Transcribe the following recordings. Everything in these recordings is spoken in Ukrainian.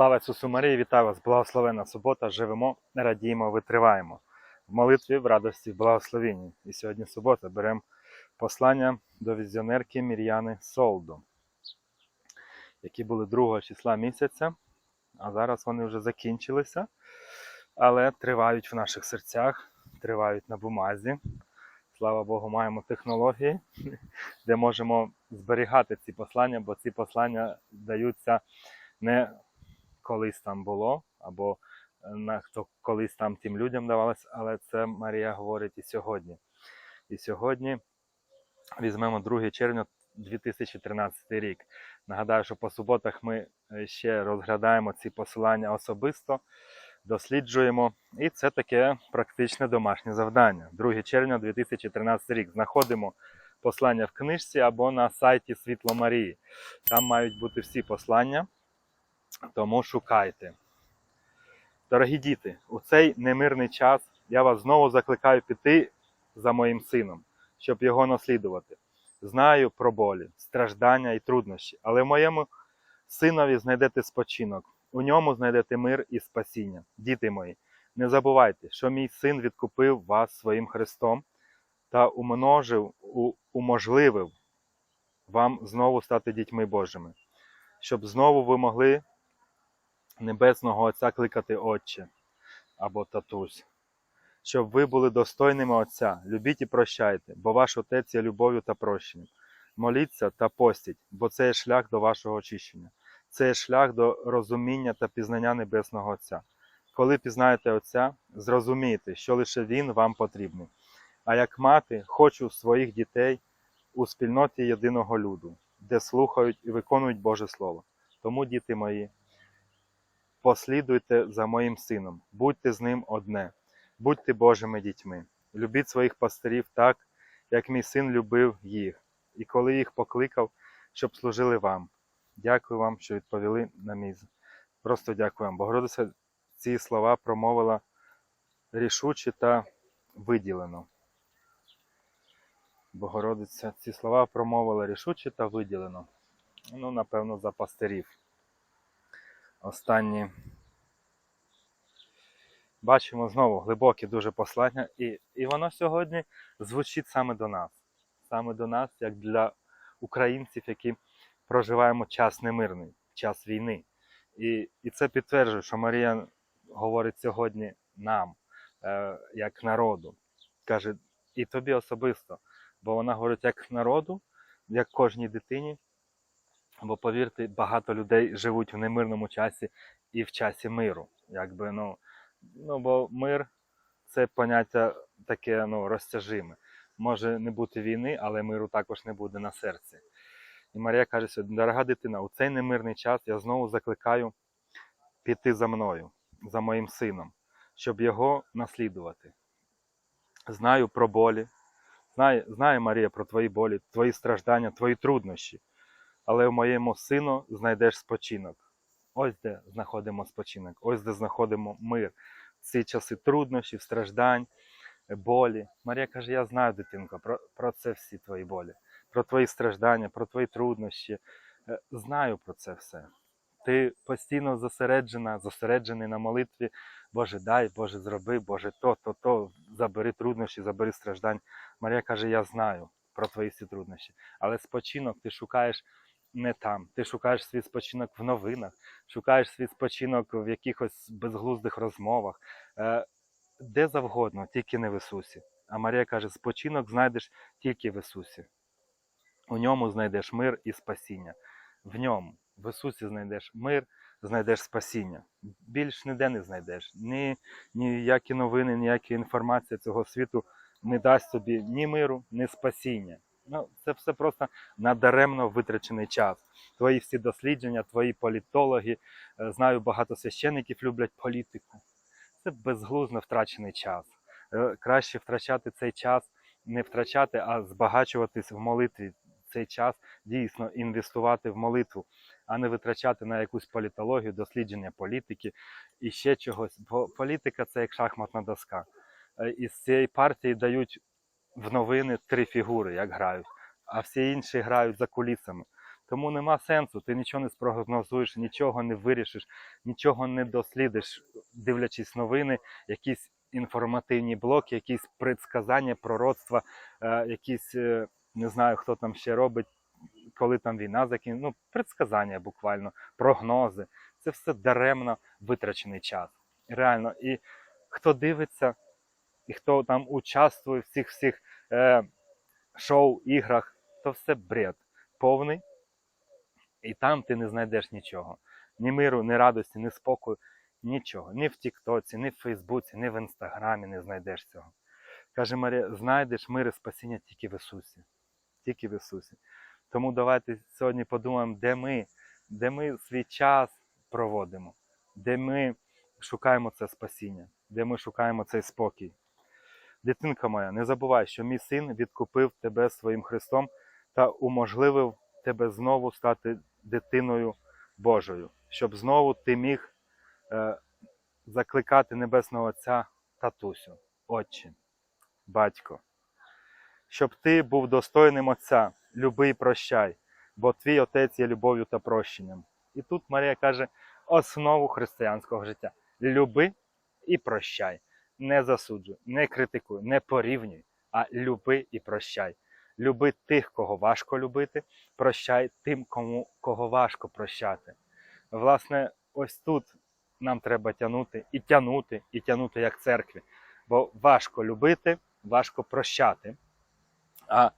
Слава Ісусу Марії, вітаю вас! Благословена субота! Живемо, радіємо, витриваємо. В молитві, в радості, в благословенні. І сьогодні субота беремо послання до візіонерки Мір'яни Солду, які були 2 числа місяця, а зараз вони вже закінчилися, але тривають в наших серцях, тривають на бумазі. Слава Богу, маємо технології, де можемо зберігати ці послання, бо ці послання даються не колись там було, або е, на хто колись там тим людям давалось, але це Марія говорить і сьогодні. І сьогодні візьмемо 2 червня 2013 рік. Нагадаю, що по суботах ми е, ще розглядаємо ці посилання особисто, досліджуємо. І це таке практичне домашнє завдання. 2 червня 2013 рік. Знаходимо послання в книжці або на сайті Світло Марії. Там мають бути всі послання. Тому шукайте. Дорогі діти, у цей немирний час я вас знову закликаю піти за моїм сином, щоб його наслідувати. Знаю про болі, страждання і труднощі, але в моєму синові знайдете спочинок, у ньому знайдете мир і спасіння. Діти мої, не забувайте, що мій син відкупив вас своїм Христом та умножив, уможливив вам знову стати дітьми Божими, щоб знову ви могли Небесного Отця кликати Отче або татусь, щоб ви були достойними Отця, любіть і прощайте, бо ваш Отець є любов'ю та прощенням. Моліться та постіть, бо це є шлях до вашого очищення, це є шлях до розуміння та пізнання Небесного Отця. Коли пізнаєте Отця, зрозумієте, що лише Він вам потрібний. А як мати, хочу своїх дітей у спільноті єдиного люду, де слухають і виконують Боже Слово. Тому, діти мої, послідуйте за моїм сином, будьте з ним одне, будьте Божими дітьми. Любіть своїх пастирів так, як мій син любив їх, і коли їх покликав, щоб служили вам. Дякую вам, що відповіли на мій. Просто дякую вам. Богородиця ці слова промовила рішуче та виділено. Богородиця ці слова промовила рішуче та виділено. Ну, напевно, за пастирів останні. Бачимо знову глибоке дуже послання, і, і воно сьогодні звучить саме до нас. Саме до нас, як для українців, які проживаємо час немирний, час війни. І, і це підтверджує, що Марія говорить сьогодні нам, е, як народу. Каже, і тобі особисто. Бо вона говорить як народу, як кожній дитині, Бо повірте, багато людей живуть в немирному часі і в часі миру. Якби, ну, ну, бо мир це поняття таке ну, розтяжиме. Може не бути війни, але миру також не буде на серці. І Марія каже дорога дитина, у цей немирний час я знову закликаю піти за мною, за моїм сином, щоб його наслідувати. Знаю про болі, знає, знає Марія про твої болі, твої страждання, твої труднощі але в моєму сину знайдеш спочинок. Ось де знаходимо спочинок, ось де знаходимо мир. Ці часи труднощів, страждань, болі. Марія каже: Я знаю, дитинко, про, про це всі твої болі, про твої страждання, про твої труднощі. Е, Знаю про це все. Ти постійно зосереджена, зосереджений на молитві. Боже, дай, Боже, зроби, Боже, то, то, то, забери труднощі, забери страждань. Марія каже: Я знаю про твої всі труднощі, але спочинок ти шукаєш не там. Ти шукаєш свій спочинок в новинах, шукаєш свій спочинок в якихось безглуздих розмовах, е, де завгодно, тільки не в Ісусі. А Марія каже: спочинок знайдеш тільки в Ісусі. У ньому знайдеш мир і спасіння. В ньому, в Ісусі знайдеш мир, знайдеш спасіння. Більш ніде не знайдеш. Ні, ніякі новини, ніякі інформація цього світу не дасть тобі ні миру, ні спасіння. Ну, це все просто надаремно витрачений час. Твої всі дослідження, твої політологи, е, знаю, багато священиків люблять політику. Це безглузно втрачений час. Е, Краще втрачати цей час, не втрачати, а збагачуватись в молитві. Цей час дійсно інвестувати в молитву, а не витрачати на якусь політологію, дослідження політики і ще чогось. Бо політика це як шахматна доска. Е, Із цієї партії дають в новини три фігури, як грають, а всі інші грають за кулісами. Тому нема сенсу, ти нічого не спрогнозуєш, нічого не вирішиш, нічого не дослідиш, дивлячись новини, якісь інформативні блоки, якісь предсказання, пророцтва, е, якісь е, не знаю, хто там ще робить, коли там війна закінчиться. Ну, предсказання буквально, прогнози. Це все даремно витрачений час. Реально. І хто дивиться, і хто там участвує в цих всіх е, шоу, іграх, то все бред повний. І там ти не знайдеш нічого. Ні миру, ні радості, ні спокою, нічого. Ні в Тіктоці, ні в Фейсбуці, ні в Інстаграмі не знайдеш цього. Каже Марія, знайдеш мир і спасіння тільки в Ісусі. Тільки в Ісусі. Тому давайте сьогодні подумаємо, де ми, де ми свій час проводимо, де ми шукаємо це спасіння, де ми шукаємо цей спокій. Дитинка моя, не забувай, що мій син відкупив тебе своїм Христом та уможливив тебе знову стати дитиною Божою, щоб знову ти міг е, закликати Небесного Отця татусю, Отче, батько, щоб ти був достойним Отця, люби і прощай, бо твій Отець є любов'ю та прощенням. І тут Марія каже основу християнського життя: люби і прощай. Не засуджуй, не критикуй, не порівнюй, а люби і прощай. Люби тих, кого важко любити, прощай тим, кому кого важко прощати. Власне, ось тут нам треба тягнути і тягнути, і тягнути як церкві. Бо важко любити, важко прощати. А,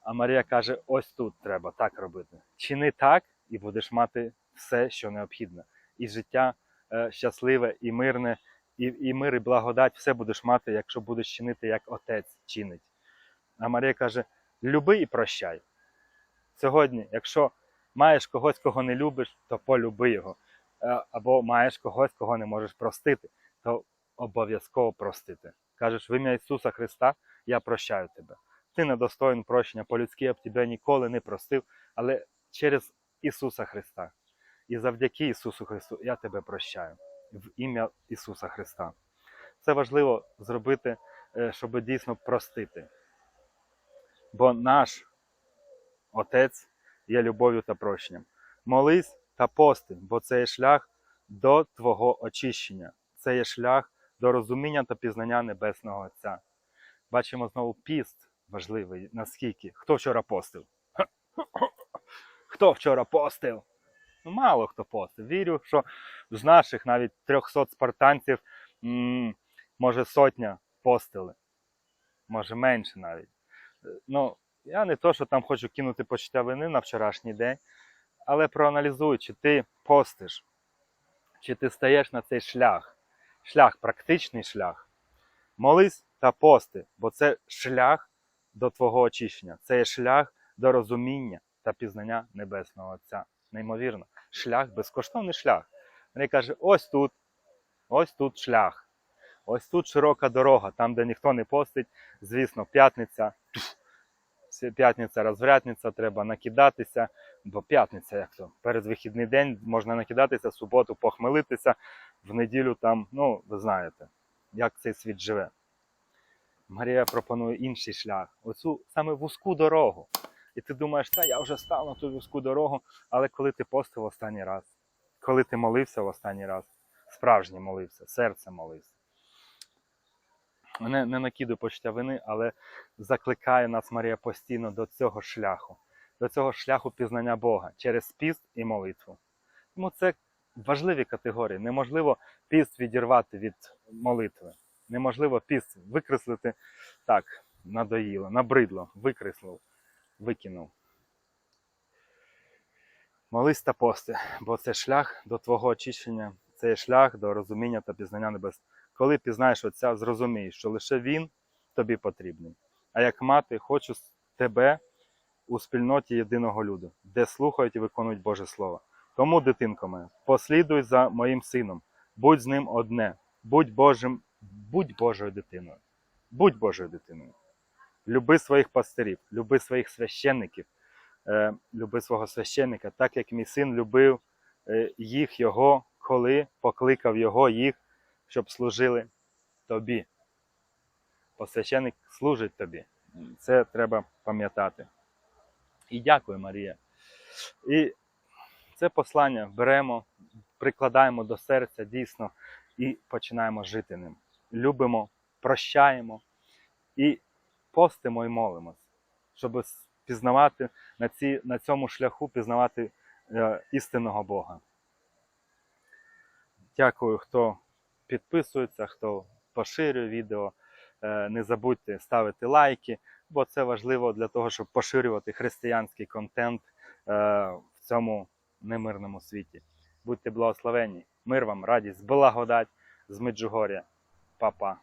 а Марія каже: ось тут треба так робити. Чини так, і будеш мати все, що необхідно. І життя е, щасливе і мирне, і, і мир, і благодать, все будеш мати, якщо будеш чинити, як отець чинить. А Марія каже: люби і прощай. Сьогодні, якщо маєш когось, кого не любиш, то полюби його. Е, Або маєш когось, кого не можеш простити, то обов'язково простити. Кажеш, в ім'я Ісуса Христа я прощаю тебе. Ти недостоїн прощення по-людськи, я б тебе ніколи не простив, але через Ісуса Христа. І завдяки Ісусу Христу я тебе прощаю в ім'я Ісуса Христа. Це важливо зробити, е, щоб дійсно простити. Бо наш Отець є любов'ю та прощенням. Молись та пости, бо це є шлях до Твого очищення. Це є шлях до розуміння та пізнання Небесного Отця. Бачимо знову піст важливий. Наскільки? Хто вчора постив? Хто вчора постив? Ну, мало хто постив. Вірю, що з наших навіть 300 спартанців, може сотня постили. Може менше навіть. Е, Ну, я не то, що там хочу кинути почуття вини на вчорашній день, але проаналізуй, чи ти постиш, чи ти стаєш на цей шлях. Шлях, практичний шлях. Молись та пости, бо це шлях до Твого очищення, це є шлях до розуміння та пізнання Небесного Отця. Неймовірно, шлях, безкоштовний шлях. Він каже: ось тут, ось тут шлях, ось тут широка дорога, там, де ніхто не постить, звісно, п'ятниця. П'ятниця, розврятниця, треба накидатися, бо п'ятниця, як то, перед вихідний день можна накидатися, в суботу похмелитися, в неділю там, ну, ви знаєте, як цей світ живе. Марія пропонує інший шлях, оцю саме вузьку дорогу. І ти думаєш, та я вже став на ту вузьку дорогу, але коли ти постив останній раз, коли ти молився в останній раз, справжній молився, серце молився. Не, не накидує почуття вини, але закликає нас Марія постійно до цього шляху, до цього шляху пізнання Бога через піст і молитву. Тому це важливі категорії. Неможливо піст відірвати від молитви. Неможливо піст викреслити так, надоїло, набридло, викреслив, викинув. Молись та пости, бо це шлях до Твого очищення, це є шлях до розуміння та пізнання небес. Коли пізнаєш Отця, зрозумієш, що лише Він тобі потрібний. А як мати, хочу тебе у спільноті єдиного люду, де слухають і виконують Боже Слово. Тому, дитинко моя, послідуй за моїм сином, будь з ним одне, будь Божим, будь Божою дитиною. Будь Божою дитиною. Люби своїх пастирів, люби своїх священників, е, люби свого священника, так як мій син любив е, їх, його, коли покликав його, їх, щоб служили тобі. Бо священник служить тобі. Це треба пам'ятати. І дякую, Марія. І це послання беремо, прикладаємо до серця дійсно і починаємо жити ним. Любимо, прощаємо і постимо і молимось, щоб пізнавати на, ці, на цьому шляху, пізнавати е, істинного Бога. Дякую, хто підписується, хто поширює відео. Е, Не забудьте ставити лайки, бо це важливо для того, щоб поширювати християнський контент е, в цьому немирному світі. Будьте благословені, мир вам, радість, благодать з Меджугор'я. Па-па.